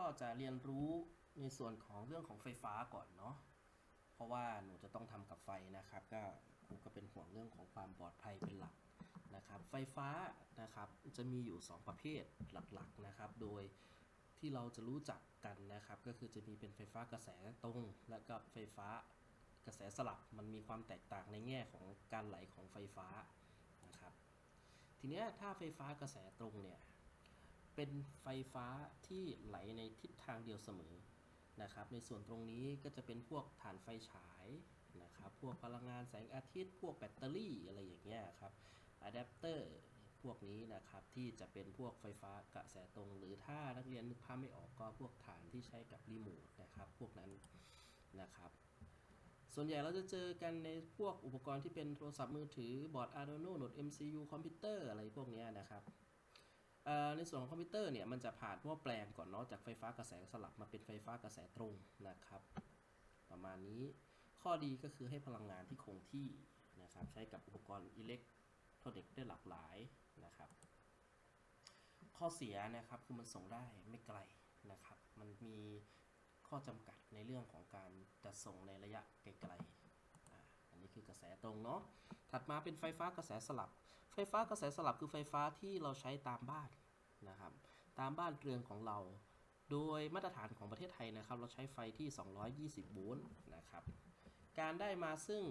ก็จะเรียนรู้ในส่วนของเรื่องของไฟฟ้าก่อนเนาะ เพราะว่าหนูจะต้องทำกับไฟนะครับ ก็ครูก็เป็นห่วงเรื่องของความปลอดภัยเป็นหลักนะครับ ไฟฟ้านะครับจะมีอยู่ 2 ประเภทหลักๆนะครับ โดยที่เราจะรู้จักกันนะครับ ก็คือจะมีเป็นไฟฟ้ากระแสตรง และก็ไฟฟ้ากระแสสลับมันมีความแตกต่างในแง่ของการไหลของไฟฟ้านะครับ ทีนี้ถ้าไฟฟ้ากระแสตรงเนี่ย เป็นไฟฟ้าที่ไหลในทิศทางเดียวเสมอนะครับ ในส่วนตรงนี้ก็จะเป็นพวกถ่านไฟฉายนะครับ พวกพลังงานแสงอาทิตย์ พวกแบตเตอรี่อะไรอย่างเงี้ยครับอะแดปเตอร์พวกนี้นะครับที่จะเป็นพวกไฟฟ้ากระแสตรง หรือถ้านักเรียนนึกภาพไม่ออกก็พวกฐานที่ใช้กับรีโมทนะครับ พวกนั้นนะครับส่วนใหญ่เราจะเจอกันในพวกอุปกรณ์ที่เป็นโทรศัพท์มือถือบอร์ด Arduino โหนด MCU คอมพิวเตอร์อะไรพวกนี้นะครับ ในส่วนของคอมพิวเตอร์เนี่ยมันจะผ่านหม้อแปลงก่อนเนาะจากไฟฟ้ากระแสสลับมาเป็นไฟฟ้ากระแสตรงนะครับ ประมาณนี้ข้อดีก็คือให้พลังงานที่คงที่นะครับ ใช้กับอุปกรณ์อิเล็กทรอนิกส์ได้หลากหลายนะครับ ข้อเสียนะครับคือมันส่งได้ไม่ไกลนะครับ มันมีข้อจำกัดในเรื่องของการจะส่งในระยะไกลอันนี้คือกระแสตรงเนาะ ถัดมาเป็นไฟฟ้ากระแสสลับ ไฟฟ้ากระแสสลับคือไฟฟ้าที่เราใช้ตามบ้าน นะครับ ตามบ้านเรือนของเรา โดยมาตรฐานของประเทศไทยนะครับ เราใช้ไฟที่ 220 โวลต์นะครับ การได้มาซึ่ง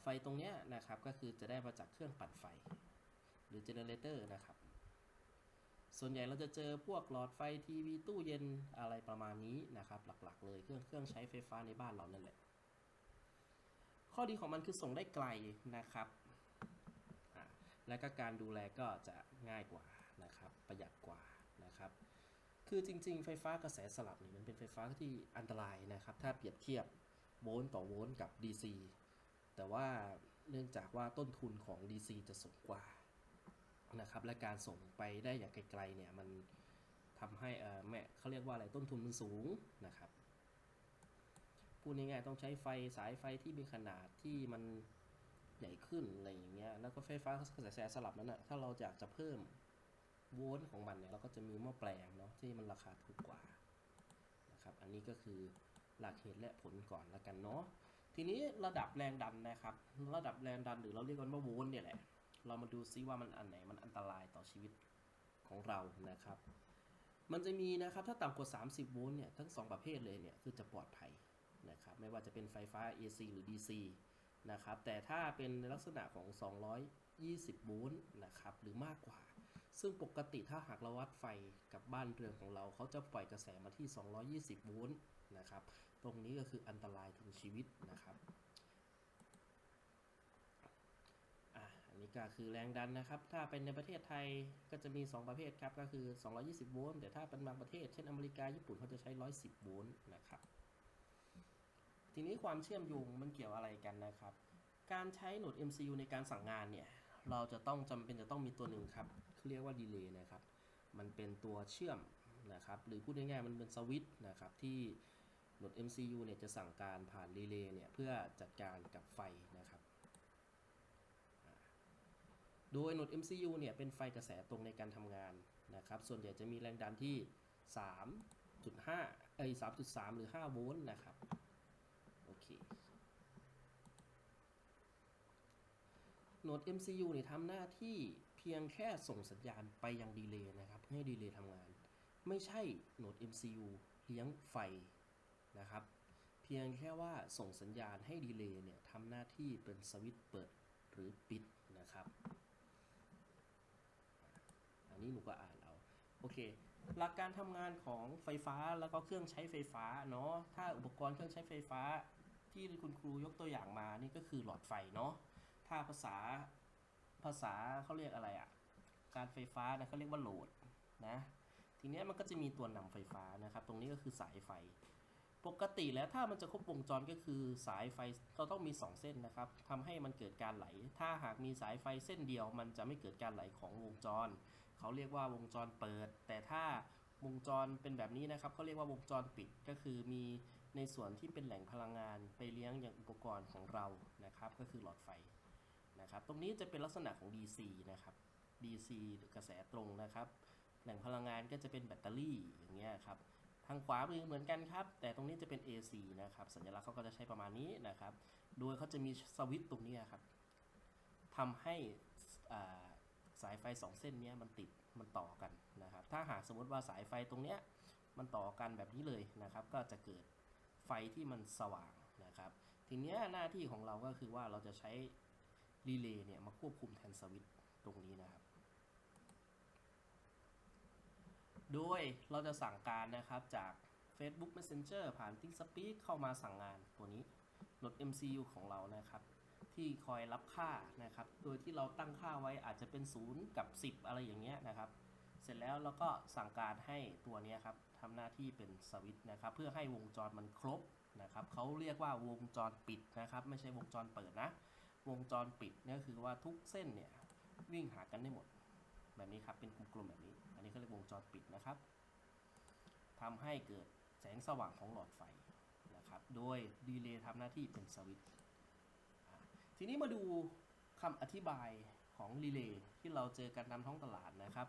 ไฟตรงนี้นะครับก็คือจะได้มาจากเครื่องปั่นไฟ หรือเจเนเรเตอร์นะครับ ส่วนใหญ่เราจะเจอพวกหลอดไฟทีวีตู้เย็นอะไรประมาณนี้นะครับ หลักๆ เลยเครื่องเครื่องใช้ไฟฟ้าในบ้านเรานั่นแหละ ข้อดีของมันคือส่งได้ไกลนะครับ และก็การดูแลก็จะง่ายกว่า นะครับประหยัดกว่านะครับคือจริงๆ ไฟฟ้ากระแสสลับนี่มันเป็นไฟฟ้าที่อันตรายนะครับ ถ้าเปรียบเทียบโวลต์ต่อโวลต์กับ DC แต่ว่าเนื่องจากว่าต้นทุนของ DC จะสูงกว่านะครับและการส่งไปได้อย่างไกลๆเนี่ยมันทำให้แม่เขาเรียกว่าอะไรต้นทุนมันสูงนะครับพูดง่ายๆต้องใช้ไฟสายไฟที่มีขนาดที่มันใหญ่ขึ้นอะไรอย่างเงี้ยแล้วก็ไฟฟ้ากระแสสลับนั้นนะถ้าเราอยากจะเพิ่ม โวลต์ของมันเนี่ยเราก็จะมีหม้อแปลงเนาะที่มันราคาถูกกว่านะครับอันนี้ก็คือหลักเหตุและผลก่อนละกันเนาะทีนี้ระดับแรงดันนะครับ ระดับแรงดันหรือเราเรียกกันว่าโวลต์เนี่ยแหละ เรามาดูซิว่ามันอันไหนมันอันตรายต่อชีวิตของเรานะครับ มันจะมีนะครับถ้าต่ำกว่า 30 โวลต์เนี่ยทั้งสองประเภทเลยเนี่ยคือจะปลอดภัยนะครับไม่ว่าจะเป็นไฟฟ้า AC หรือ DC นะครับแต่ถ้าเป็นในลักษณะของ 220 โวลต์นะครับหรือมากกว่า ซึ่งปกติถ้าหากเราวัดไฟกับบ้านเรือนของเรา เขาจะปล่อยกระแสมาที่ 220 โวลต์นะครับ ตรงนี้ก็คืออันตรายถึงชีวิตนะครับอันนี้ก็คือแรงดันนะครับ ถ้าเป็นในประเทศไทยก็จะมี 2 ประเภทครับ ก็คือ 220 โวลต์ แต่ถ้าเป็นบางประเทศ เช่นอเมริกา ญี่ปุ่นเขาจะใช้ 110 โวลต์นะครับ ทีนี้ความเชื่อมโยงมันเกี่ยวอะไรกันนะครับ การใช้โหนด MCU ในการสั่งงานเนี่ย เราจะต้องจำเป็นจะต้องมีตัวหนึ่งครับ เรียกว่าดีเลย์นะครับ มันเป็นตัวเชื่อมนะครับ หรือพูดง่ายๆ มันเป็นสวิตช์นะครับ ที่โหนด MCU เนี่ยจะสั่งการผ่านรีเลย์เนี่ยเพื่อจัดการกับไฟนะครับ โดยโหนด MCU เนี่ยเป็นไฟกระแสตรงในการทำงานนะครับ ส่วนใหญ่จะมีแรงดันที่ 3.5 เอ้ย 3.3 หรือ 5 โวลต์นะครับ โอเคโหนด MCU เนี่ยทำหน้าที่ พียงแค่ส่งสัญญาณไปยังดีเลย์นะครับให้ดีเลย์ทำงาน ไม่ใช่โหนด MCU เลี้ยงไฟนะครับ เพียงแค่ว่าส่งสัญญาณให้ดีเลย์เนี่ยทำหน้าที่เป็นสวิตช์เปิดหรือปิดนะครับ อันนี้หนูก็อ่านเอาโอเค หลักการทำงานของไฟฟ้าแล้วก็เครื่องใช้ไฟฟ้าเนาะถ้าอุปกรณ์เครื่องใช้ไฟฟ้าที่คุณครูยกตัวอย่างมานี่ก็คือหลอดไฟเนาะถ้าภาษา ภาษาเขาเรียกอะไรอะ่ะ การไฟฟ้านะเขาเรียกว่าโหลดนะ ทีนี้มันก็จะมีตัวนำไฟฟ้านะครับ ตรงนี้ก็คือสายไฟ ปกติแล้วถ้ามันจะครบวงจรก็คือสายไฟเราต้องมี 2 เส้นนะครับทำให้มันเกิดการไหล ถ้าหากมีสายไฟเส้นเดียว มันจะไม่เกิดการไหลของวงจร เขาเรียกว่าวงจรเปิด แต่ถ้าวงจรเป็นแบบนี้นะครับเขาเรียกว่าวงจรปิดก็คือมีในส่วนที่เป็นแหล่งพลังงานไปเลี้ยงอย่างอุปกรณ์ของเรานะครับ ก็คือหลอดไฟ นะครับ ตรงนี้จะเป็นลักษณะของ DC นะครับ DC หรือกระแสตรงนะครับ แหล่งพลังงานก็จะเป็นแบตเตอรี่อย่างเงี้ยครับ ทางขวามือเหมือนกันครับ แต่ตรงนี้จะเป็น AC นะครับ สัญลักษณ์เขาก็จะใช้ประมาณนี้นะครับ โดยเขาจะมีสวิตช์ตรงนี้ครับทำให้สายไฟสองเส้นนี้มันติดมันต่อกันนะครับ ถ้าหากสมมติว่าสายไฟตรงเนี้ยมันต่อกันแบบนี้เลยนะครับ ก็จะเกิดไฟที่มันสว่างนะครับ ทีเนี้ยหน้าที่ของเราก็คือว่าเราจะใช้ รีเลย์เนี่ยมาควบคุมแทนสวิตช์ตรงนี้นะครับ โดยเราจะสั่งการนะครับจาก Facebook Messenger ผ่าน ThinkSpeak เข้ามาสั่งงานตัวนี้รถ MCU ของเรานะครับ ที่คอยรับค่านะครับ โดยที่เราตั้งค่าไว้อาจจะเป็น 0 กับ 10 อะไรอย่างเงี้ยนะครับ เสร็จแล้วเราก็สั่งการให้ตัวนี้ครับทำหน้าที่เป็นสวิตช์นะครับ เพื่อให้วงจรมันครบนะครับเขาเรียกว่าวงจรปิดนะครับ ไม่ใช่วงจรเปิดนะ วงจรปิดเนี่ยก็คือว่าทุกเส้นเนี่ยวิ่งหากันได้หมดแบบนี้ครับเป็นกลุ่มๆแบบนี้ อันนี้เขาเรียกวงจรปิดนะครับทำให้เกิดแสงสว่างของหลอดไฟนะครับ โดยดีเลย์ทำหน้าที่เป็นสวิตช์ทีนี้มาดูคำอธิบายของรีเลย์ที่เราเจอกันตามท้องตลาดนะครับ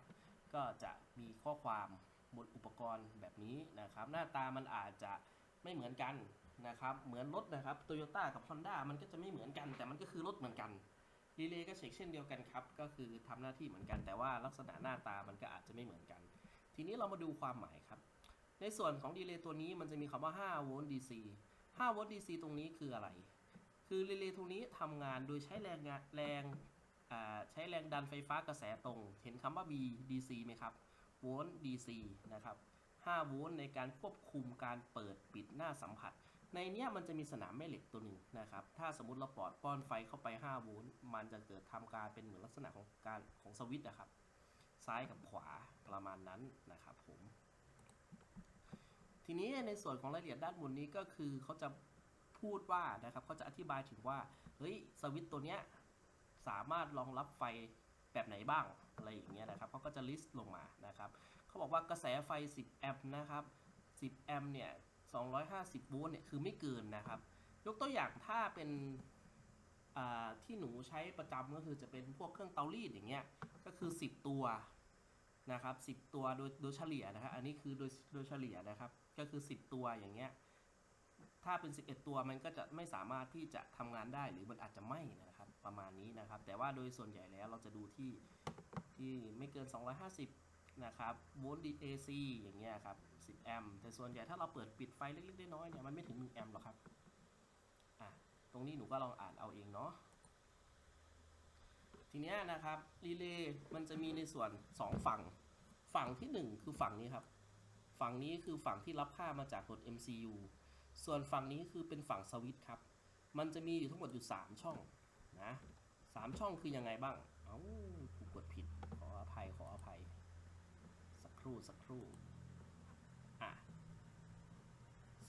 ก็จะมีข้อความบนอุปกรณ์แบบนี้นะครับ หน้าตามันอาจจะไม่เหมือนกัน นะครับเหมือนรถนะครับโตโยต้ากับ Honda มันก็จะไม่เหมือนกัน แต่มันก็คือรถเหมือนกันรีเลย์ก็เช็คเช่นเดียวกันครับ ก็คือทำหน้าที่เหมือนกัน แต่ว่าลักษณะหน้าตามันก็อาจจะไม่เหมือนกัน ทีนี้เรามาดูความหมายครับ ในส่วนของดีเลย์ตัวนี้มันจะมีคำว่า 5 โวลต์ DC 5 โวลต์ DC ตรงนี้คืออะไร คือรีเลย์ตรงนี้ทำงานโดยใช้แรงงานแรงใช้แรงดันไฟฟ้ากระแสตรง เห็นคำว่า V DC ไหมครับโวลต์ DC นะครับ5โวลต์ในการควบคุมการเปิดปิดหน้าสัมผัส ในเนี้ยมันจะมีสนามแม่เหล็กตัวหนึ่งนะครับ ถ้าสมมติเราปลอดป้อนไฟเข้าไป 5 โวลต์ มันจะเกิดทำการเป็นเหมือนลักษณะของการของสวิตช์นะครับ ซ้ายกับขวาประมาณนั้นนะครับผม ทีนี้ในส่วนของรายละเอียดด้านบนนี้ก็คือเขาจะพูดว่านะครับเขาจะอธิบายถึงว่า เฮ้ย สวิตช์ตัวเนี้ยสามารถรองรับไฟแบบไหนบ้างอะไรอย่างเงี้ยนะครับเขาก็จะลิสต์ลงมานะครับเขาบอกว่ากระแสไฟ 10 แอมป์นะครับ 10 แอมป์เนี่ย 250 โวลต์เนี่ยคือไม่เกินนะครับ ยกตัวอย่างถ้าเป็นที่หนูใช้ประจำก็คือจะเป็นพวกเครื่องเตารีดอย่างเงี้ยก็คือ 10 ตัวนะครับ10 ตัวโดยโดยเฉลี่ยนะครับอันนี้คือโดยโดยเฉลี่ยนะครับ ก็คือ 10 ตัวอย่างเงี้ยถ้าเป็น 11 ตัวมันก็จะไม่สามารถที่จะทำงานได้หรือมันอาจจะไหม้นะครับ ประมาณนี้นะครับ แต่ว่าโดยส่วนใหญ่แล้วเราจะดูที่ที่ไม่เกิน 250 นะครับโวลต์ AC อย่างเงี้ยครับ 10 แอมป์แต่ส่วนใหญ่ถ้าเราเปิดปิดไฟเล็กๆน้อยๆเนี่ยมันไม่ถึง 1 แอมป์หรอกครับอะตรงนี้หนูก็ลองอ่านเอาเองเนาะทีนี้นะครับรีเลย์มันจะมีในส่วน 2 ฝั่ง ฝั่งที่ 1 คือฝั่งนี้ครับ ฝั่งนี้คือฝั่งที่รับค่ามาจากรถ MCU ส่วนฝั่งนี้คือเป็นฝั่งสวิตช์ครับ มันจะมีอยู่ทั้งหมดอยู่ 3 ช่องนะสามช่องคือยังไงบ้าง เอ้ากูกดผิด ขออภัย ขออภัย สักครู่ สักครู่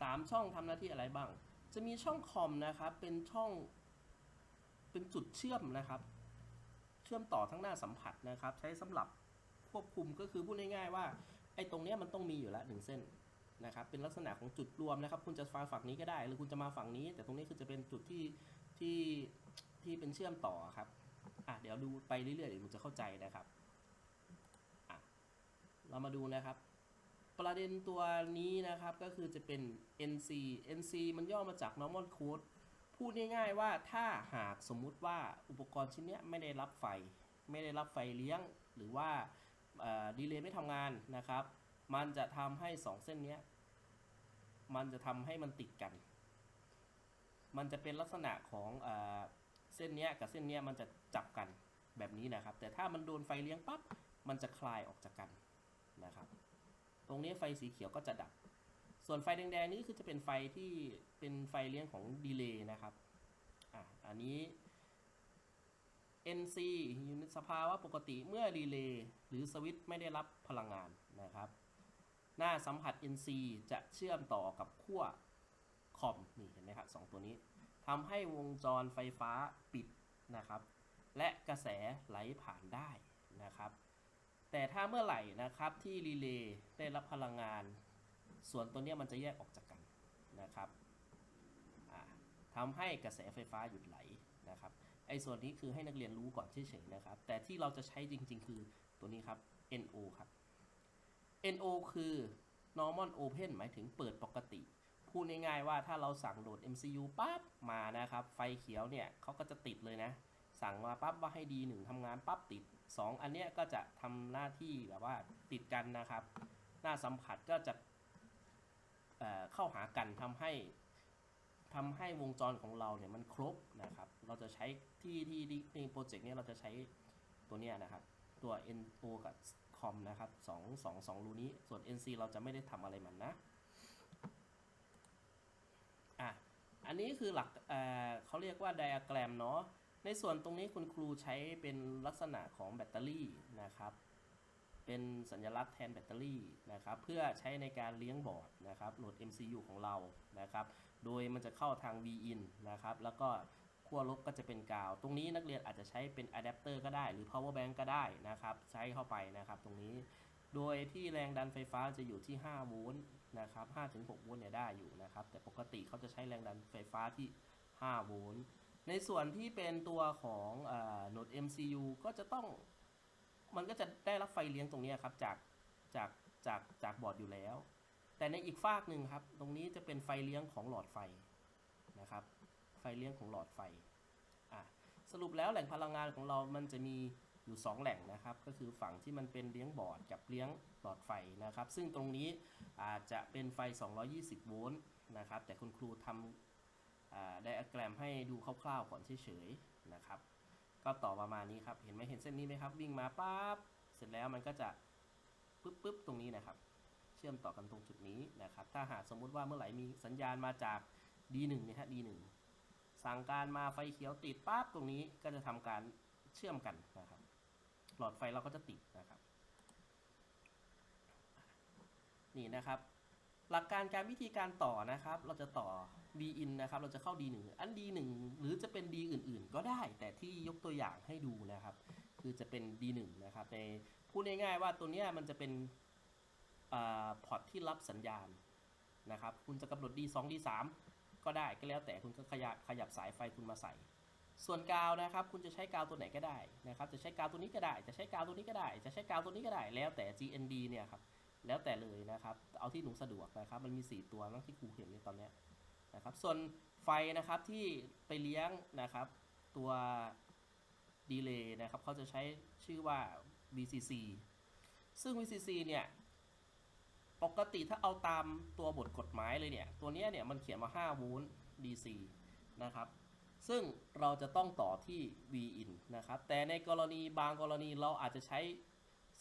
3 ช่องทำหน้าที่อะไรบ้าง จะมีช่องคอมนะครับ เป็นช่อง เป็นจุดเชื่อมนะครับ เชื่อมต่อทั้งหน้าสัมผัสนะครับ ใช้สำหรับควบคุมก็คือพูดง่ายๆว่าไอ้ตรงเนี้ยมันต้องมีอยู่ละหนึ่งเส้นนะครับ เป็นลักษณะของจุดรวมนะครับ คุณจะมาฝั่งนี้ก็ได้ หรือคุณจะมาฝั่งนี้ แต่ตรงนี้คือจะเป็นจุดที่ที่ที่เป็นเชื่อมต่อครับอะเดี๋ยวดูไปเรื่อยๆเดี๋ยวคุณจะเข้าใจนะครับอะเรามาดูนะครับ ประเด็นตัวนี้นะครับก็คือจะเป็น NC NC มันย่อมาจาก normal code พูดง่ายๆว่าถ้าหากสมมุติว่าอุปกรณ์ชิ้นเนี้ยไม่ได้รับไฟ ไม่ได้รับไฟเลี้ยง หรือว่าดีเลย์ไม่ทำงานนะครับ มันจะทำให้ 2 เส้นเนี้ยมันจะทำให้มันติดกัน มันจะเป็นลักษณะของอเส้นเนี้ยกับเส้นเนี้ยมันจะจับกันแบบนี้นะครับ แต่ถ้ามันโดนไฟเลี้ยงปั๊บมันจะคลายออกจากกันนะครับ ตรงนี้ไฟสีเขียวก็จะดับ ส่วนไฟแดงๆนี่คือจะเป็นไฟที่เป็นไฟเลี้ยงของดีเลย์นะครับอะอันนี้ NC อยู่ในสภาวะปกติเมื่อรีเลย์หรือสวิตช์ไม่ได้รับพลังงานนะครับ หน้าสัมผัส NC จะเชื่อมต่อกับขั้วคอมนี่เห็นไหมครับสองตัวนี้ทำให้วงจรไฟฟ้าปิดนะครับ และกระแสไหลผ่านได้นะครับ แต่ถ้าเมื่อไหร่นะครับที่รีเลย์ได้รับพลังงาน ส่วนตัวนี้มันจะแยกออกจากกันนะครับทำให้กระแสไฟฟ้าหยุดไหลนะครับไอ้ส่วนนี้คือให้นักเรียนรู้ก่อนเฉยๆนะครับ แต่ที่เราจะใช้จริงๆ คือตัวนี้ครับ NO ครับ NO คือ normal open หมายถึงเปิดปกติ พูดง่ายๆว่าถ้าเราสั่งโหลด MCU ปั๊บมานะครับ ไฟเขียวเนี่ยเขาก็จะติดเลยนะ สั่งมาปั๊บว่าให้ D1 ทำงานปั๊บติด 2 อันเนี้ยก็จะทำหน้าที่แบบว่าติดกันนะครับ หน้าสัมผัสก็จะเเข้าหากันทำให้ทำให้วงจรของเราเนี่ยมันครบนะครับ เราจะใช้ที่ที่ในโปรเจกต์เนี้ยเราจะใช้ตัวเนี้ยนะครับ ตัว NO กับ COM นะครับสองสองสองรูนี้ ส่วน NC เราจะไม่ได้ทำอะไรมันนะ อะ อันนี้คือหลักเเขาเรียกว่าไดอะแกรมเนาะ ในส่วนตรงนี้คุณครูใช้เป็นลักษณะของแบตเตอรี่นะครับ เป็นสัญลักษณ์แทนแบตเตอรี่นะครับ เพื่อใช้ในการเลี้ยงบอร์ดนะครับโหลด MCU ของเรานะครับ โดยมันจะเข้าทาง V-in นะครับ แล้วก็ขั้วลบก็จะเป็นกาว ตรงนี้นักเรียนอาจจะใช้เป็นอะแดปเตอร์ก็ได้ หรือ power bank ก็ได้นะครับ ใช้เข้าไปนะครับตรงนี้ โดยที่แรงดันไฟฟ้าจะอยู่ที่ 5 โวลต์นะครับ5-6 โวลต์เนี่ยได้อยู่นะครับ แต่ปกติเขาจะใช้แรงดันไฟฟ้าที่ 5 โวลต์ ในส่วนที่เป็นตัวของเอ่อโหนด MCU ก็จะต้องมันก็จะได้รับไฟเลี้ยงตรงนี้ครับจากจากจากจากบอร์ดอยู่แล้ว แต่ในอีกฟากหนึ่งครับ ตรงนี้จะเป็นไฟเลี้ยงของหลอดไฟนะครับ ไฟเลี้ยงของหลอดไฟอะสรุปแล้วแหล่งพลังงานของเรามันจะมีอยู่ 2 แหล่งนะครับ ก็คือฝั่งที่มันเป็นเลี้ยงบอร์ดกับเลี้ยงหลอดไฟนะครับ ซึ่งตรงนี้อาจจะเป็นไฟ 220 โวลต์นะครับ แต่คุณครูทำ ไดอะแกรมให้ดูคร่าวๆก่อนเฉยๆนะครับ ก็ต่อประมาณนี้ครับ เห็นไหมเห็นเส้นนี้ไหมครับ วิ่งมาปั๊บ เสร็จแล้วมันก็จะปึ๊บปึ๊บตรงนี้นะครับ เชื่อมต่อกันตรงจุดนี้นะครับ ถ้าหากสมมุติว่าเมื่อไหร่มีสัญญาณมาจาก D1 เนี่ยฮะ D1 สั่งการมาไฟเขียวติดปั๊บตรงนี้ก็จะทำการเชื่อมกันนะครับ หลอดไฟเราก็จะติดนะครับ นี่นะครับ หลักการการวิธีการต่อนะครับ เราจะต่อ D in นะครับ เราจะเข้า D1 อัน D1 หรือจะเป็น D อื่น ๆ ก็ได้ แต่ที่ยกตัวอย่างให้ดูนะครับ คือจะเป็น D1 นะครับในพูดง่ายๆว่าตัวนี้มันจะเป็นพอร์ตที่รับสัญญาณนะครับ คุณจะกำหนด D2 D3 ก็ได้ก็แล้วแต่คุณก็ขยับขยับสายไฟคุณมาใส่ ส่วนกาวนะครับ คุณจะใช้กาวตัวไหนก็ได้นะครับ จะใช้กาวตัวนี้ก็ได้ จะใช้กาวตัวนี้ก็ได้ จะใช้กาวตัวนี้ก็ได้ แล้วแต่ GND เนี่ยครับ แล้วแต่เลยนะครับ เอาที่หนูสะดวกนะครับ มันมี 4 ตัวมั้งที่ครูเห็นในตอนนี้นะครับ ส่วนไฟนะครับที่ไปเลี้ยงนะครับตัวดีเลย์นะครับเขาจะใช้ชื่อว่า VCC ซึ่ง VCC เนี่ยปกติถ้าเอาตามตัวบทกฎหมายเลยเนี่ย ตัวเนี้ยเนี่ยมันเขียนมา 5 โวลต์ DC นะครับ ซึ่งเราจะต้องต่อที่ V-in นะครับ แต่ในกรณีบางกรณีเราอาจจะใช้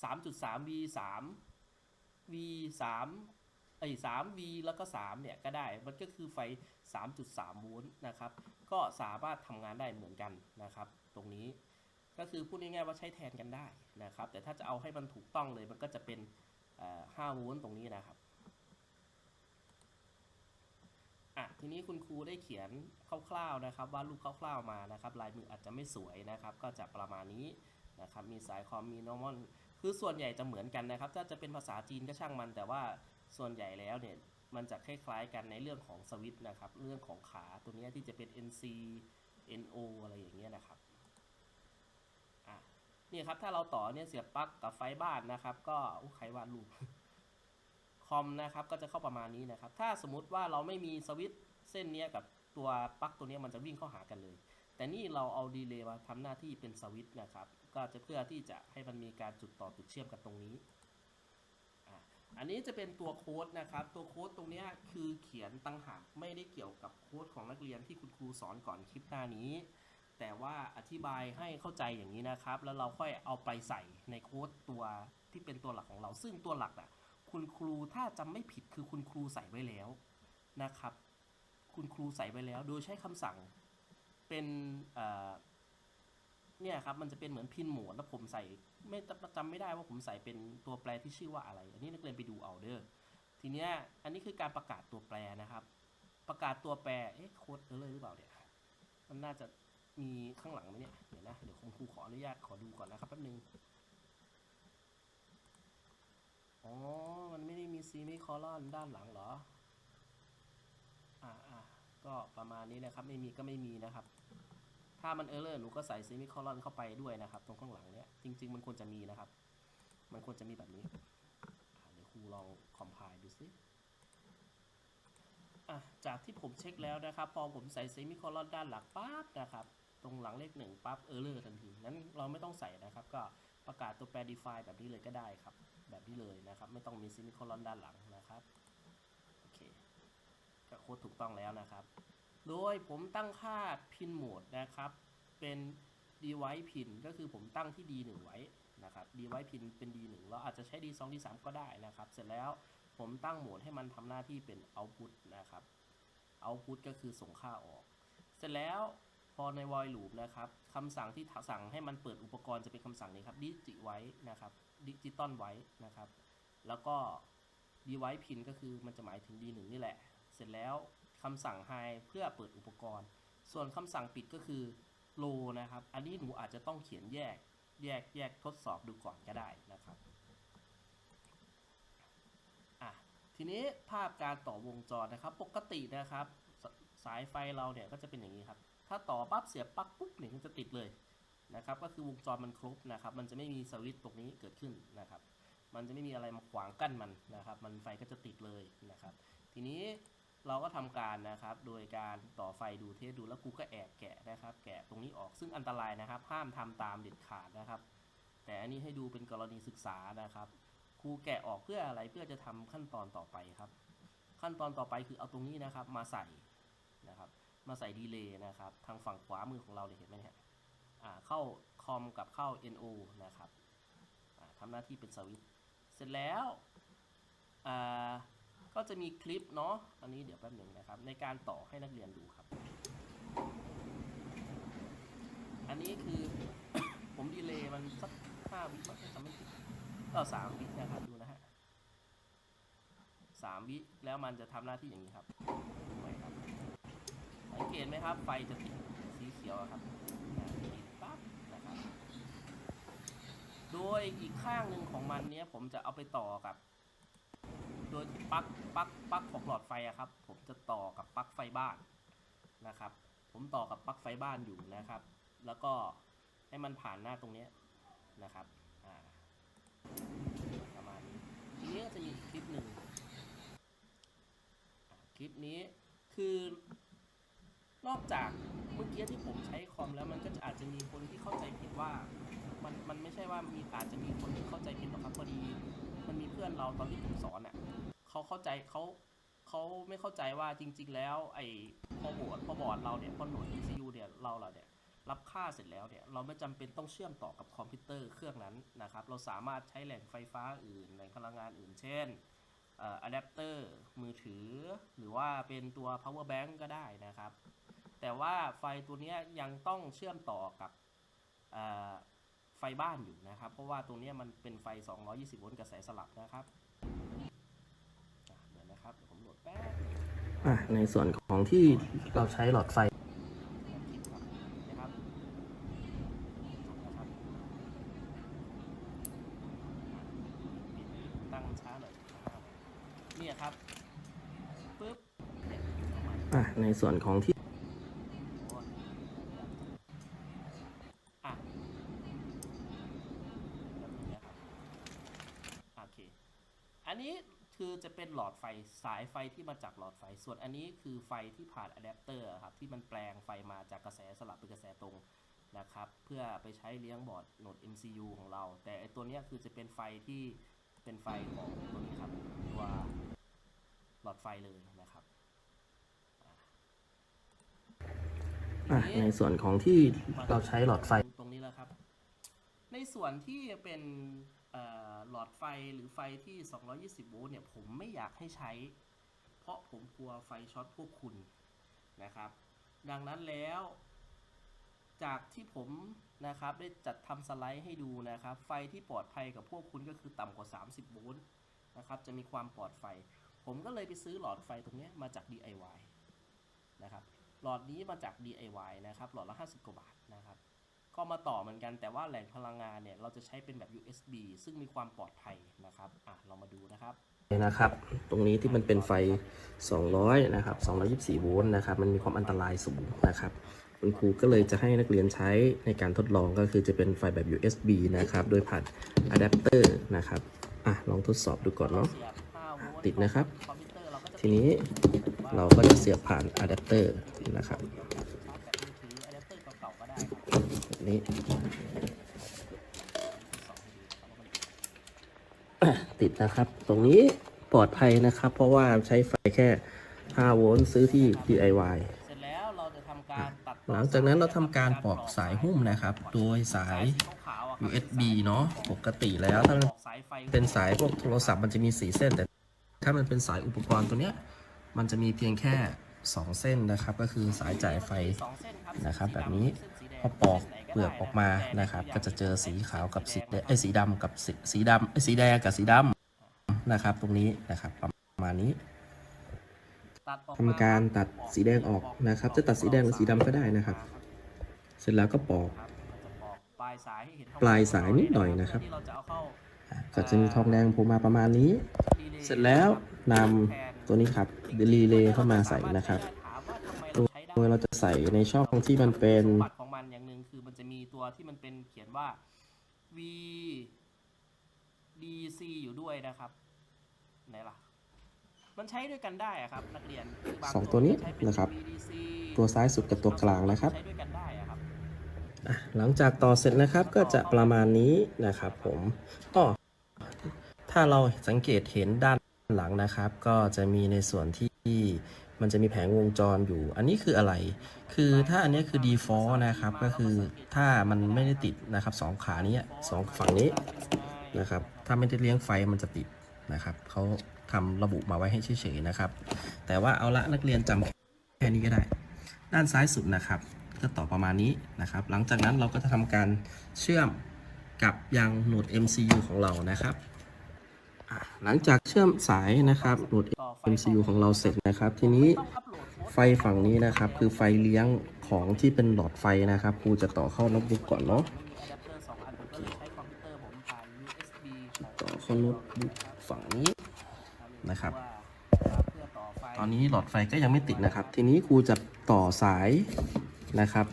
3.3 V3 V3 ไอ้3 V แล้วก็ 3 เนี่ย ก็ได้ มันก็คือไฟ 3.3โวลต์นะครับ ก็สามารถทำงานได้เหมือนกันนะครับ ตรงนี้ก็คือพูดง่ายๆว่าใช้แทนกันได้นะครับ แต่ถ้าจะเอาให้มันถูกต้องเลยมันก็จะเป็น5โวลต์ตรงนี้นะครับอะทีนี้คุณครูได้เขียนคร่าวๆนะครับวาดรูปคร่าวๆมานะครับ ลายมืออาจจะไม่สวยนะครับ ก็จะประมาณนี้นะครับ มีสายคอมมี normal คือส่วนใหญ่จะเหมือนกันนะครับ ถ้าจะเป็นภาษาจีนก็ช่างมัน แต่ว่าส่วนใหญ่แล้วเนี่ยมันจะคล้ายๆกันในเรื่องของสวิตนะครับ เรื่องของขาตัวนี้ที่จะเป็น NC NO อะไรอย่างเงี้ยนะครับอะนี่ครับถ้าเราต่อเนี่ยเสียบปลั๊กกับไฟบ้านนะครับ ก็อุ๊ยใครวาดรูปคอมนะครับก็จะเข้าประมาณนี้นะครับ ถ้าสมมุติว่าเราไม่มีสวิตเส้นเนี้ยกับตัวปลั๊กตัวนี้มันจะวิ่งเข้าหากันเลย แต่นี่เราเอาดีเลย์มาทำหน้าที่เป็นสวิตช์นะครับ ก็จะเพื่อที่จะให้มันมีการจุดต่อจุดเชื่อมกันตรงนี้อะอันนี้จะเป็นตัวโค้ดนะครับ ตัวโค้ดตรงนี้คือเขียนตั้งหากไม่ได้เกี่ยวกับโค้ดของนักเรียนที่คุณครูสอนก่อนคลิปหน้านี้ แต่ว่าอธิบายให้เข้าใจอย่างนี้นะครับ แล้วเราค่อยเอาไปใส่ในโค้ดตัวที่เป็นตัวหลักของเรา ซึ่งตัวหลักอะคุณครูถ้าจำไม่ผิดคือคุณครูใส่ไว้แล้วนะครับ คุณครูใส่ไว้แล้ว โดยใช้คำสั่ง เป็นเนี่ยครับมันจะเป็นเหมือนพินหมดแล้วผมใส่ ไม่จำไม่ได้ว่าผมใส่เป็นตัวแปรที่ชื่อว่าอะไร อันนี้นักเรียนไปดูเอาเด้อทีเนี้ยอันนี้คือการประกาศตัวแปรนะครับ ประกาศตัวแปรเอ๊ะโค้ดเออเลยหรือเปล่าเนี่ยมันน่าจะมีข้างหลังไหมเนี่ยเดี๋ยวนะเดี๋ยวคุณครูขออนุญาตขอดูก่อนนะครับแป๊บนึงอ๋อ มันไม่ได้มีซีมิคอลอนด้านหลังเหรอ อ่าอ่าก็ประมาณนี้นะครับ ไม่มีก็ไม่มีนะครับ ถ้ามันเออร์เลอร์หนูก็ใส่ซีมิคอลอนเข้าไปด้วยนะครับ ตรงข้างหลังเนี้ยจริง ๆ มันควรจะมีนะครับ มันควรจะมีแบบนี้เดี๋ยวครูลองคอมไพล์ดูสิอะจากที่ผมเช็คแล้วนะครับ พอผมใส่เซมิโคลอนด้านหลังปั๊บนะครับตรงหลังเลขหนึ่งปั๊บเออร์เลอร์ทันทีนั้นเราไม่ต้องใส่นะครับ ก็ประกาศตัวแปร define แบบนี้เลยก็ได้ครับ แบบนี้เลยนะครับ ไม่ต้องมีเซมิโคลอนด้านหลังนะครับ โอเคก็โค้ดถูกต้องแล้วนะครับ โดยผมตั้งค่า pin mode นะครับ เป็น device pin ก็คือผมตั้งที่ D1 ไว้นะครับ device pin เป็น D1 เราอาจจะใช้ D2 D3 ก็ได้นะครับ เสร็จแล้วผมตั้งโหมดให้มันทำหน้าที่เป็น output นะครับ output ก็คือส่งค่าออก เสร็จแล้วพอใน void loop นะครับคำสั่งที่สั่งให้มันเปิดอุปกรณ์จะเป็นคำสั่งนี้ครับ digi ไว้นะครับ digital ไว้นะครับ แล้วก็ device pin ก็คือมันจะหมายถึง D1 นี่แหละ เสร็จแล้ว คำสั่ง high เพื่อเปิดอุปกรณ์ ส่วนคำสั่งปิดก็คือ low นะครับ อันนี้หนูอาจจะต้องเขียนแยก แยกแยกทดสอบดูก่อนก็ได้นะครับอะทีนี้ภาพการต่อวงจรนะครับ ปกตินะครับสสายไฟเราเนี่ยก็จะเป็นอย่างนี้ครับ ถ้าต่อปั๊บเสียบปลั๊กปุ๊บเนี่ยมันจะติดเลยนะครับ ก็คือวงจรมันครบนะครับ มันจะไม่มีสวิตช์ตรงนี้เกิดขึ้นนะครับ มันจะไม่มีอะไรมาขวางกั้นมันนะครับ มันไฟก็จะติดเลยนะครับ ทีนี้ เราก็ทำการนะครับ โดยการต่อไฟดูเทสดูแล้วครูก็แอบแกะนะครับ แกะตรงนี้ออกซึ่งอันตรายนะครับ ห้ามทำตามเด็ดขาดนะครับ แต่อันนี้ให้ดูเป็นกรณีศึกษานะครับครูแกะออกเพื่ออะไรเพื่อจะทำขั้นตอนต่อไปครับ ขั้นตอนต่อไปคือเอาตรงนี้นะครับ มาใส่นะครับ มาใส่ดีเลย์นะครับ ทางฝั่งขวามือของเราเลยเห็นไหมฮะอ่าเข้าคอมกับเข้า NO นะครับอ่าทำหน้าที่เป็นสวิตเสร็จแล้วอ่า ก็จะมีคลิปเนาะอันนี้เดี๋ยวแป๊บหนึ่งนะครับ ในการต่อให้นักเรียนดูครับ อันนี้คือ ผมดีเลย์มันสักห้าวิมั้งจำไม่ผิดเออสามวินะครับดูนะฮะสามวิแล้วมันจะทำหน้าที่อย่างนี้ครับดูไว้ครับสังเกตไหมครับ ไฟจะติดสีเขียวครับติดปั๊บนะครับ โดยอีกข้างหนึ่งของมันเนี้ยผมจะเอาไปต่อกับ โดยปลั๊กปลั๊กปลั๊กของหลอดไฟอะครับ ผมจะต่อกับปลั๊กไฟบ้านนะครับ ผมต่อกับปลั๊กไฟบ้านอยู่นะครับ แล้วก็ให้มันผ่านหน้าตรงเนี้นะครับอ่าประมาณนี้ทีนี้ก็จะมีคลิปหนึ่งคลิปนี้คือนอกจากเมื่อกี้ที่ผมใช้คอมแล้วมันก็จะอาจจะมีคนที่เข้าใจผิดว่า มันมันไม่ใช่ว่ามีอาจจะมีคนที่เข้าใจผิดหรอกครับพอดี มันมีเพื่อนเราตอนที่ผมสอนอะเขาเข้าใจเขาเขาไม่เข้าใจว่าจริง ๆ แล้ว ไอ้พอบอร์ดพอบอร์ดเราเนี่ยพอหน่วย ECU เนี่ยเราเราเนี่ยรับค่าเสร็จแล้วเนี่ยเราไม่จำเป็นต้องเชื่อมต่อกับคอมพิวเตอร์เครื่องนั้นนะครับเราสามารถใช้แหล่งไฟฟ้าอื่นแหล่งพลังงานอื่น เช่นอะแดปเตอร์มือถือ หรือว่าเป็นตัว power bank ก็ได้นะครับ แต่ว่าไฟตัวนี้ยังต้องเชื่อมต่อกับ ฟบ้านอยู่นะครับ เพราะว่าตรงเนี้ยมันเป็นไฟ 220 โวลต์กระแสสลับนะครับอะเดี๋ยวนะครับเดี๋ยวผมโหลดแป๊บนึงอะในส่วนของที่เราใช้หลอดไฟนะครับนะครับตั้งช้าหน่อยเนี่ยครับปึ๊บเนี่ยประมาณ อะในส่วนของที่ อะแบบนี้นะครับโอเค อันนี้คือจะเป็นหลอดไฟสายไฟที่มาจากหลอดไฟ ส่วนอันนี้คือไฟที่ผ่านอะแดปเตอร์ครับที่มันแปลงไฟมาจากกระแสสลับเป็นกระแสตรงนะครับ เพื่อไปใช้เลี้ยงบอร์ดโหนด MCU ของเรา แต่ไอตัวเนี้ยคือจะเป็นไฟที่เป็นไฟของตัวนี้ครับตัวหลอดไฟเลยนะครับอะในส่วนของที่เราใช้หลอดไฟตรงนี้แล้วครับ ในส่วนที่เป็นเอ่อ หลอดไฟหรือไฟที่ 220 โวลต์เนี่ย ผมไม่อยากให้ใช้ เพราะผมกลัวไฟช็อตพวกคุณนะครับ ดังนั้นแล้ว จากที่ผมนะครับได้จัดทำสไลด์ให้ดูนะครับ ไฟที่ปลอดภัยกับพวกคุณก็คือต่ำกว่า 30 โวลต์นะครับ จะมีความปลอดไฟ ผมก็เลยไปซื้อหลอดไฟตรงนี้มาจาก DIY นะครับ หลอดนี้มาจาก DIY นะครับ หลอดละ 50 กว่าบาทนะครับ ก็มาต่อเหมือนกันแต่ว่าแหล่งพลังงานเนี่ยเราจะใช้เป็นแบบ USB ซึ่งมีความปลอดภัยนะครับอะเรามาดูนะครับนะครับ ตรงนี้ที่มันเป็นไฟ 200 นะครับ 224 โวลต์นะครับ มันมีความอันตรายสูงนะครับ คุณครูก็เลยจะให้นักเรียนใช้ในการทดลองก็คือจะเป็นไฟแบบ USB นะครับ โดยผ่านอะแดปเตอร์นะครับ อะ ลองทดสอบดูก่อนเนาะเสียบ5โวลต์ติดนะครับคอมพิวเตอร์เราก็จะทีนี้เราก็จะเสียบผ่านอะแดปเตอร์นะครับ นี้ทดสอบให้ดูนะครับว่ามันติดนะครับ ตรงนี้ปลอดภัยนะครับ เพราะว่าใช้ไฟแค่ 5 โวลต์ซื้อที่ DIY เสร็จแล้วเราจะทำการตัดต่อหลังจากนั้นเราทำการปลอกสายหุ้มนะครับ โดยสายสีขาวๆอะครับ USB เนาะปกติแล้วถ้ามันปลอกสายไฟเป็นสายพวกโทรศัพท์มันจะมี4เส้นแต่ ถ้ามันเป็นสายอุปกรณ์ตัวเนี้ยมันจะมีเพียงแค่ 2 เส้นนะครับ ก็คือสายจ่ายไฟสองเส้นครับนะครับสีแบบดำนี้เส้นสีแดง พอปอกเปลือกออกมานะครับ ก็จะเจอสีขาวกับสีแดงแดเอ้สีดำกับสีสีดำเอ้สีแดงกับสีดำนะครับ ตรงนี้นะครับประมาณนี้ตัดออกทำการตัดสีแดงออกนะครับ จะตัดสีแดงหรือสีดำก็ได้นะครับ เสร็จแล้วก็ปอกปลายสายนิดหน่อยนะครับ ก็จะมีทองแดงโผล่มาประมาณนี้ เสร็จแล้วนำตัวนี้ครับรีเลย์เข้ามาใส่นะครับถามว่าทำไมเราใช้ได้โดยเราจะใส่ในช่องที่มันเป็น ตัวที่มันเป็นเขียนว่า V D C อยู่ด้วยนะครับไหนล่ะ มันใช้ด้วยกันได้อะครับนักเรียนคืางสองตัวนี้ใช้เป็นะครับ VDC ตัวซ้ายสุดกับตัวกลางนะครับใช้ด้วยกันได้อะครับอะหลังจากต่อเสร็จนะครับก็จะประมาณนี้นะครับ ผมอ๋อถ้าเราสังเกตเห็นด้านหลังนะครับ ก็จะมีในส่วนที่ มันจะมีแผงวงจรอยู่ อันนี้คืออะไร คือถ้าอันนี้คือ default นะครับ ก็คือถ้ามันไม่ได้ติดนะครับสองขานี้สองฝั่งนี้นะครับ ถ้าไม่ได้เลี้ยงไฟมันจะติดนะครับเขาทำระบุมาไว้ให้เฉยๆนะครับ แต่ว่าเอาละนักเรียนจำแค่นี้ก็ได้ ด้านซ้ายสุดนะครับ ก็ต่อประมาณนี้นะครับ หลังจากนั้นเราก็จะทำการเชื่อมกับยังโหนด MCU ของเรานะครับ หลังจากเชื่อมสายนะครับโหนด MCU ของเราเสร็จนะครับ ทีนี้ต้องอัปโหลดโค้ดไฟฝั่งนี้นะครับ คือไฟเลี้ยงของที่เป็นหลอดไฟนะครับครูจะต่อเข้าโน้ตบุ๊กก่อนเนาะอะแดปเตอร์สองอันผมก็เลยใช้คอมพิวเตอร์ผมผ่าน USB ของต่อเข้าโน้ตบุ๊กฝั่งนี้นะครับว่าเพื่อต่อไฟตอนนี้หลอดไฟก็ยังไม่ติดนะครับ ทีนี้ครูจะต่อสายนะครับ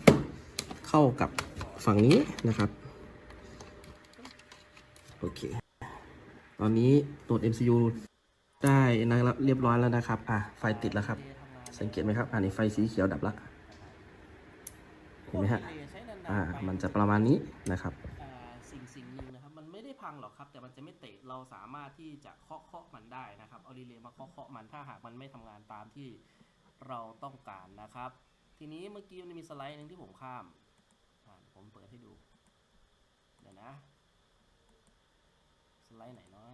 เข้ากับฝั่งนี้นะครับ โอเค ตอนนี้โหลด MCU ได้นะครับเรียบร้อยแล้วนะครับ อะ ไฟติดแล้วครับ สังเกตไหมครับ อ่านี่ไฟสีเขียวดับละเห็นไหมฮะ อ่า มันจะประมาณนี้นะครับสิ่งสิ่งหนึ่งนะครับ มันไม่ได้พังหรอกครับ แต่มันจะไม่เตะ เราสามารถที่จะเคาะเคาะมันได้นะครับ เอารีเลย์มาเคาะเคาะมัน ถ้าหากมันไม่ทำงานตามที่เราต้องการนะครับ ทีนี้เมื่อกี้มันมีสไลด์หนึ่งที่ผมข้าม ผมเปิดให้ดูเดี๋ยวนะ สไลด์ไหนเนาะ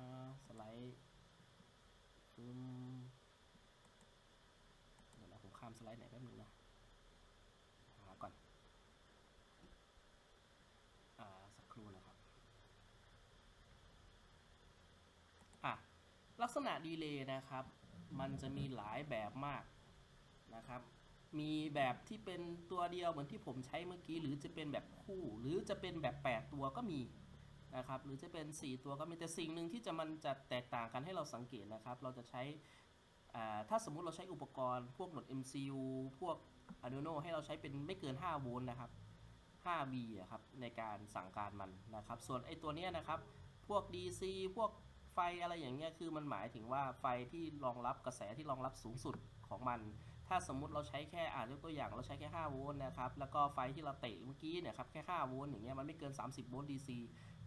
สไลด์อืม เดี๋ยวนะผมข้ามสไลด์ไหนแป๊บนึงนะหาก่อน อ่า สักครู่นะครับ อะ ลักษณะดีเลย์นะครับ มันจะมีหลายแบบมากนะครับ มีแบบที่เป็นตัวเดียวเหมือนที่ผมใช้เมื่อกี้ หรือจะเป็นแบบคู่ หรือจะเป็นแบบ 8 ตัวก็มี นะครับหรือจะเป็น 4 ตัวก็มีแต่สิ่งหนึ่งที่จะมันจะแตกต่างกันให้เราสังเกตนะครับ เราจะใช้ถ้าสมมุติเราใช้อุปกรณ์พวกหนด MCU พวก Arduino ให้เราใช้เป็นไม่เกิน 5 โวลต์นะครับ 5B อะครับในการสั่งการมันนะครับ ส่วนไอตัวเนี้ยนะครับ พวก DC พวกไฟอะไรอย่างเงี้ยคือมันหมายถึงว่าไฟที่รองรับกระแสที่รองรับสูงสุดของมัน ถ้าสมมุติเราใช้แค่อ่านยกตัวอย่างเราใช้แค่ 5 โวลต์นะครับ แล้วก็ไฟที่เราเตะเมื่อกี้เนี่ยครับแค่ 5 โวลต์อย่างเงี้ยมันไม่เกิน 30 โวลต์ DC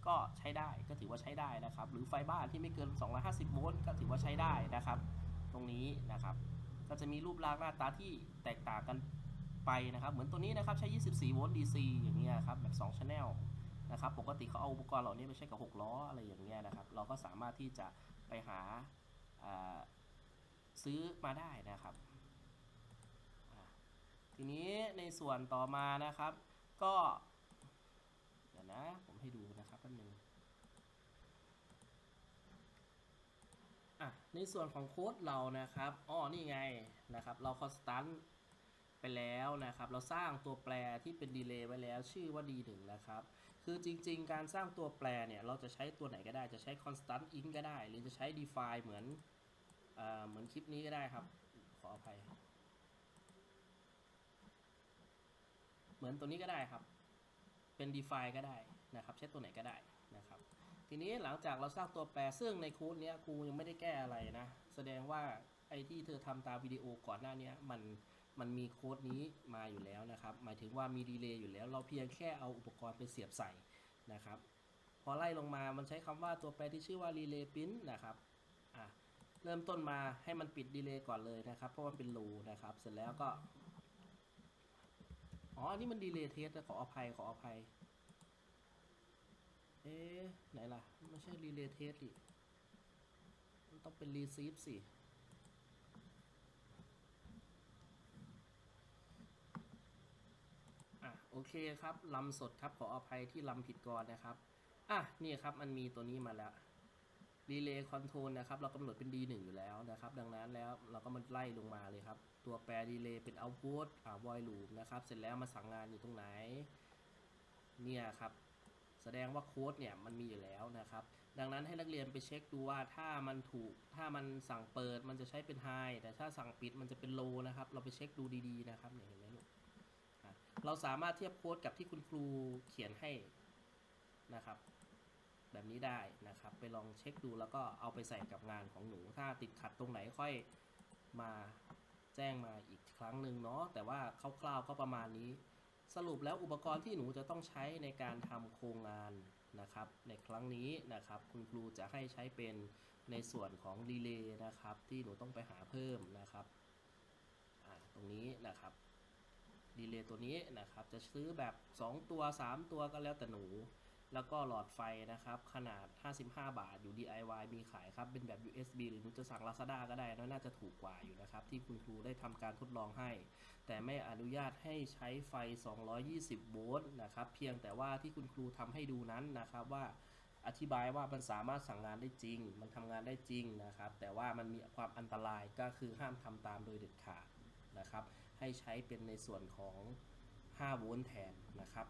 ก็ใช้ได้ก็ถือว่าใช้ได้นะครับ หรือไฟบ้านที่ไม่เกิน 250 โวลต์ก็ถือว่าใช้ได้นะครับ ตรงนี้นะครับ ก็จะมีรูปร่างหน้าตาที่แตกต่างกันไปนะครับ เหมือนตัวนี้นะครับใช้ 24 โวลต์ DC อย่างเงี้ยครับแบบ2 channel นะครับปกติเขาเอาอุปกรณ์เหล่านี้ไปใช้กับ6ล้ออะไรอย่างเงี้ยนะครับ เราก็สามารถที่จะไปหาซื้อมาได้นะครับ ทีนี้ในส่วนต่อมานะครับ ก็เดี๋ยวนะผมให้ดูนะครับแป๊บนึง อะ ในส่วนของโค้ดเรานะครับอ๋อนี่ไงนะครับ เราคอนสแตนต์ไปแล้วนะครับ เราสร้างตัวแปรที่เป็นดีเลย์ไว้แล้วชื่อว่า D1 นะครับ คือจริง ๆ การสร้างตัวแปรเนี่ยเราจะใช้ตัวไหนก็ได้จะใช้ constant int ก็ได้ หรือจะใช้ define เหมือนเอ่อเหมือนคลิปนี้ก็ได้ครับ ขออภัย เหมือนตัวนี้ก็ได้ครับ เป็น define ก็ได้นะครับ ใช้ตัวไหนก็ได้นะครับ ทีนี้หลังจากเราสร้างตัวแปรซึ่งในโค้ดเนี้ยครูยังไม่ได้แก้อะไรนะ แสดงว่าไอ้ที่เธอทำตามวิดีโอก่อนหน้านี้มันมันมีโค้ดนี้มาอยู่แล้วนะครับ หมายถึงว่ามีดีเลย์อยู่แล้ว เราเพียงแค่เอาอุปกรณ์ไปเสียบใส่นะครับ พอไล่ลงมามันใช้คำว่าตัวแปรที่ชื่อว่า relay pin นะครับอะเริ่มต้นมาให้มันปิดดีเลย์ก่อนเลยนะครับ เพราะว่าเป็นรูนะครับ เสร็จแล้วก็ อ๋ออันนี้มันดีเลย์เทสขออภัยขออภัย เอ๊ะไหนล่ะ ไม่ใช่รีเลย์เทสดิมันต้องเป็นรีซีฟสิอะโอเคครับลำสดครับขออภัยที่ลำผิดก่อนนะครับ อะ นี่ครับมันมีตัวนี้มาแล้ว Relay Control นะครับ เรากำหนดเป็น D1 อยู่แล้วนะครับ ดังนั้นแล้วเราก็มาไล่ลงมาเลยครับ ตัวแปร Relay เป็น Output อ่า Void Loop นะครับ เสร็จแล้วมาสั่งงานอยู่ตรงไหน เนี่ยครับ แสดงว่าโค้ดเนี่ยมันมีอยู่แล้วนะครับ ดังนั้นให้นักเรียนไปเช็คดูว่าถ้ามันถูกถ้ามันสั่งเปิดมันจะใช้เป็น High แต่ถ้าสั่งปิดมันจะเป็น Low นะครับ เราไปเช็คดูดีๆนะครับเห็นไหมลูกเราสามารถเทียบโค้ดกับที่คุณครูเขียนให้นะครับ แบบนี้ได้นะครับ ไปลองเช็คดูแล้วก็เอาไปใส่กับงานของหนู ถ้าติดขัดตรงไหนค่อยมาแจ้งมาอีกครั้งหนึ่งเนาะแต่ว่าคร่าวๆก็ประมาณนี้ สรุปแล้วอุปกรณ์ที่หนูจะต้องใช้ในการทำโครงงานนะครับ ในครั้งนี้นะครับคุณครูจะให้ใช้เป็นในส่วนของรีเลย์นะครับ ที่หนูต้องไปหาเพิ่มนะครับตรงนี้นะครับรีเลย์ตัวนี้นะครับ จะซื้อแบบ 2 ตัว 3 ตัวก็แล้วแต่หนู แล้วก็หลอดไฟนะครับ ขนาด 55 บาทอยู่ DIY มีขายครับ เป็นแบบ USB หรือนูจะสั่ง Lazada ก็ได้นะน่าจะถูกกว่าอยู่นะครับ ที่คุณครูได้ทำการทดลองให้ แต่ไม่อนุญาตให้ใช้ไฟ 220 โวลต์นะครับ เพียงแต่ว่าที่คุณครูทำให้ดูนั้นนะครับว่าอธิบายว่ามันสามารถสั่งงานได้จริง มันทำงานได้จริงนะครับ แต่ว่ามันมีความอันตรายก็คือห้ามทำตามโดยเด็ดขาดนะครับ ให้ใช้เป็นในส่วนของ 5 โวลต์แทนนะครับ